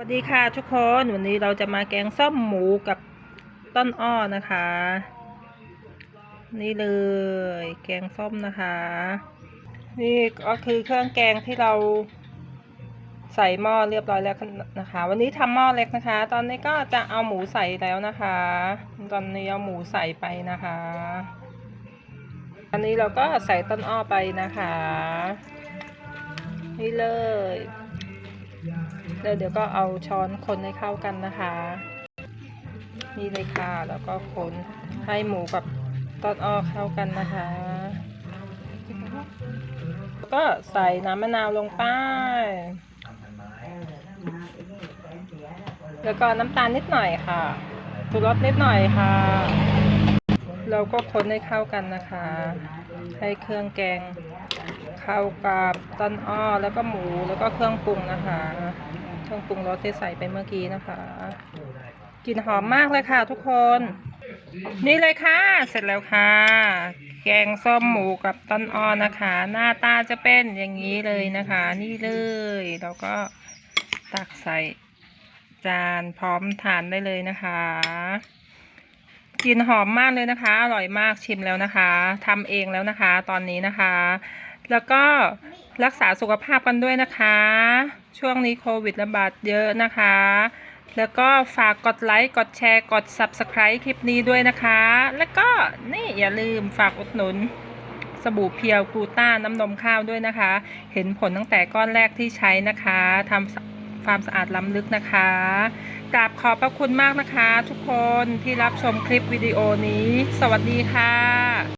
วัสดีค่ะทุกคนวันนี้เราจะมาแกงส้มหมูกับต้นอ้อนะคะ นี่เลย แกงส้มนะคะ นี่ก็คือเครื่องแกงที่เราใส่หม้อเรียบร้อยแล้วนะคะ วันนี้ทำหม้อเล็กนะคะ ตอนนี้ก็จะเอาหมูใส่แล้วนะคะ ตอนนี้เอาหมูใส่ไปนะคะอันนี้เราก็ใส่ต้นอ้อไปนะคะ นี่เลย แล้วเดี๋ยวก็เอาช้อนคนให้เข้ากันนะคะ นี่เลยค่ะ แล้วก็คนให้หมูกับต้นอ้อเข้ากันนะคะแล้วก็ใส่น้ำมะนาวลงไป แล้วก็น้ำตาลนิดหน่อยค่ะชูรสนิดหน่อยค่ะ เราก็คนให้เข้ากันนะคะ ให้เครื่องแกงเข้ากับต้นอ้อแล้วก็หมูแล้วก็เครื่องปรุงนะคะ เครื่องปรุงรสที่ใส่ไปเมื่อกี้นะคะกลิ่นหอมมากเลยค่ะทุกคน นี่เลยค่ะ เสร็จแล้วค่ะ แกงส้มหมูกับต้นอ้อนะคะ หน้าตาจะเป็นอย่างนี้เลยนะคะ นี่เลยแล้วก็ตักใส่จานพร้อมทานได้เลยนะคะกลิ่นหอมมากเลยนะคะ อร่อยมากชิมแล้วนะคะทำเองแล้วนะคะ ตอนนี้นะคะ แล้วก็รักษาสุขภาพกันด้วยนะคะ ช่วงนี้โควิดระบาดเยอะนะคะ แล้วก็ฝากกดไลค์ กดแชร์ กด Subscribe คลิปนี้ด้วยนะคะ แล้วก็นี่อย่าลืมฝากอุดหนุนสบู่เพียวกูต้าน้ำนมข้าวด้วยนะคะ เห็นผลตั้งแต่ก้อนแรกที่ใช้นะคะทำความสะอาดล้ำลึกนะคะกราบขอบพระคุณมากนะคะ ทุกคนที่รับชมคลิปวิดีโอนี้ สวัสดีค่ะ